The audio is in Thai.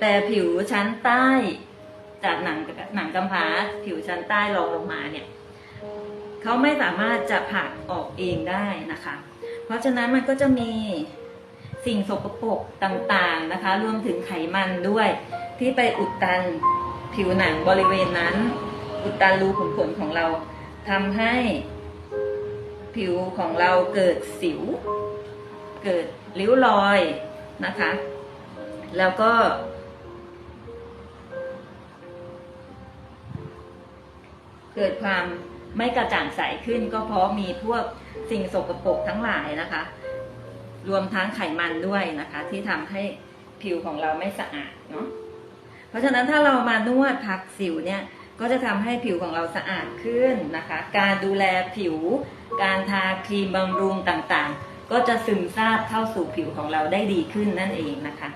แต่ผิวชั้นใต้ จากหนังหนังกำพร้าผิวชั้นใต้รองลงมาเนี่ยเขาไม่สามารถจะผักออกเองได้นะคะ เพราะฉะนั้นมันก็จะมีสิ่งสกปรกต่างๆนะคะ รวมถึงไขมันด้วยที่ไปอุดตันผิวหนังบริเวณนั้น อุดตันรูขุมขนของเราทำให้ผิวของเราเกิดสิว เกิดริ้วรอยนะคะ แล้วก็ เกิดความไม่กระจ่างใสขึ้น ก็เพราะมีพวกสิ่งสกปรกทั้งหลายนะคะ รวมทั้งไขมันด้วยนะคะ ที่ทำให้ผิวของเราไม่สะอาดเนาะเพราะฉะนั้นถ้าเรามานวดพักสิวเนี่ยก็จะทำให้ผิวของเราสะอาดขึ้นนะคะ การดูแลผิว การทาครีมบำรุงต่างๆ ก็จะซึมซาบเข้าสู่ผิวของเราได้ดีขึ้นนั่นเองนะคะ